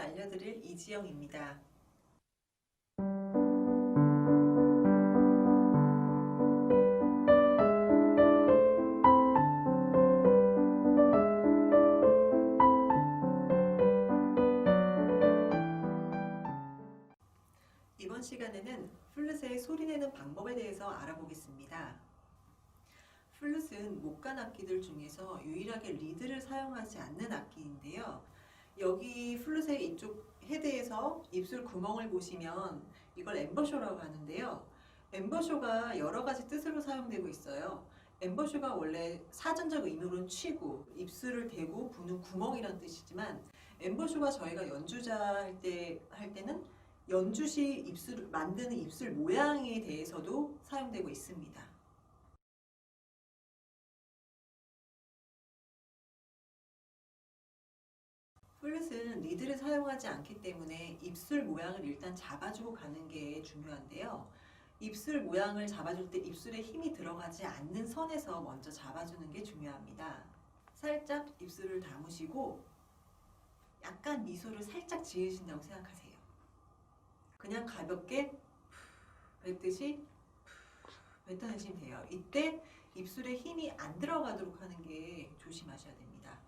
알려드릴 이지영입니다. 이번 시간에는 플룻의 소리내는 방법에 대해서 알아보겠습니다. 플룻은 목관 악기들 중에서 유일하게 리드를 사용하지 않는 악기인데요. 여기 플룻의 이쪽 헤드에서 입술 구멍을 보시면 이걸 엠버쇼라고 하는데요. 엠버쇼가 여러 가지 뜻으로 사용되고 있어요. 엠버쇼가 원래 사전적 의미로는 치고 입술을 대고 부는 구멍이란 뜻이지만 엠버쇼가 저희가 연주자 할 때 할 때는 연주시 입술 만드는 입술 모양에 대해서도 사용되고 있습니다. 플룻은 리드를 사용하지 않기 때문에 입술 모양을 일단 잡아주고 가는 게 중요한데요. 입술 모양을 잡아줄 때 입술에 힘이 들어가지 않는 선에서 먼저 잡아주는 게 중요합니다. 살짝 입술을 다무시고 약간 미소를 살짝 지으신다고 생각하세요. 그냥 가볍게 뱉듯이 뱉어내시면 돼요. 이때 입술에 힘이 안 들어가도록 하는 게 조심하셔야 됩니다.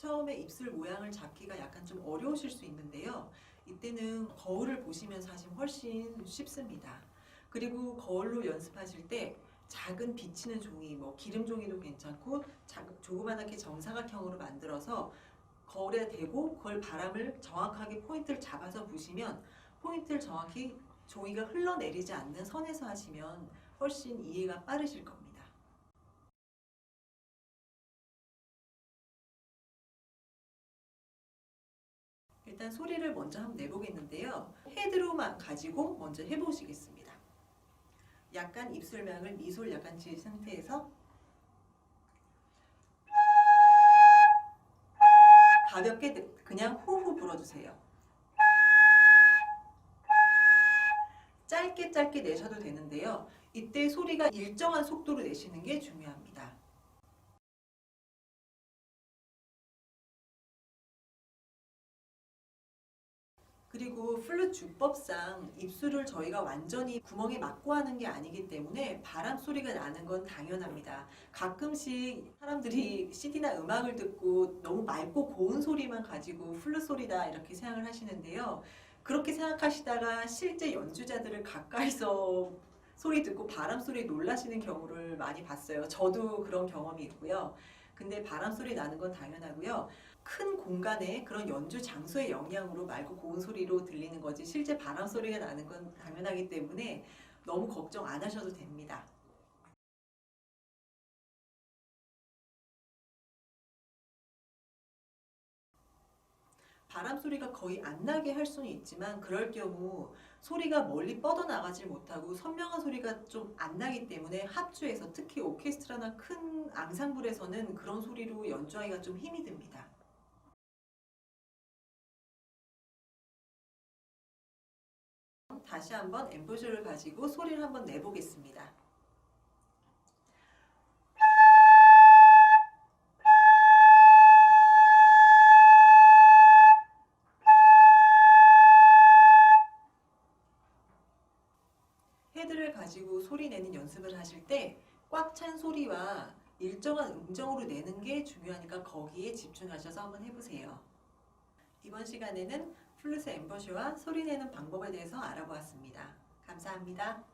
처음에 입술 모양을 잡기가 약간 좀 어려우실 수 있는데요. 이때는 거울을 보시면서 하시면 훨씬 쉽습니다. 그리고 거울로 연습하실 때 작은 비치는 종이, 뭐 기름 종이도 괜찮고 작, 조그맣게 정사각형으로 만들어서 거울에 대고 그걸 바람을 정확하게 포인트를 잡아서 부시면 포인트를 정확히 종이가 흘러내리지 않는 선에서 하시면 훨씬 이해가 빠르실 겁니다. 일단 소리를 먼저 한번 내보겠는데요. 헤드로만 가지고 먼저 해보시겠습니다. 약간 입술망을 미소를 약간 지은 상태에서 가볍게 그냥 호호 불어주세요. 짧게 짧게 내셔도 되는데요. 이때 소리가 일정한 속도로 내시는 게 중요합니다. 그리고 플룻 주법상 입술을 저희가 완전히 구멍에 막고 하는 게 아니기 때문에 바람 소리가 나는 건 당연합니다. 가끔씩 사람들이 CD나 음악을 듣고 너무 맑고 고운 소리만 가지고 플룻 소리다 이렇게 생각을 하시는데요. 그렇게 생각하시다가 실제 연주자들을 가까이서 소리 듣고 바람 소리 놀라시는 경우를 많이 봤어요. 저도 그런 경험이 있고요. 근데 바람 소리 나는 건 당연하고요. 큰 공간에 그런 연주 장소의 영향으로 맑고 고운 소리로 들리는 거지 실제 바람 소리가 나는 건 당연하기 때문에 너무 걱정 안 하셔도 됩니다. 바람 소리가 거의 안 나게 할 수는 있지만 그럴 경우 소리가 멀리 뻗어나가질 못하고 선명한 소리가 좀 안 나기 때문에 합주에서 특히 오케스트라나 큰 앙상블에서는 그런 소리로 연주하기가 좀 힘이 듭니다. 다시 한번 엠보쇼를 가지고 소리를 한번 내보겠습니다. 헤드를 가지고 소리 내는 연습을 하실 때 꽉 찬 소리와 일정한 음정으로 내는 게 중요하니까 거기에 집중하셔서 한번 해보세요. 이번 시간에는 플루스 엠버쇼와 소리 내는 방법에 대해서 알아보았습니다. 감사합니다.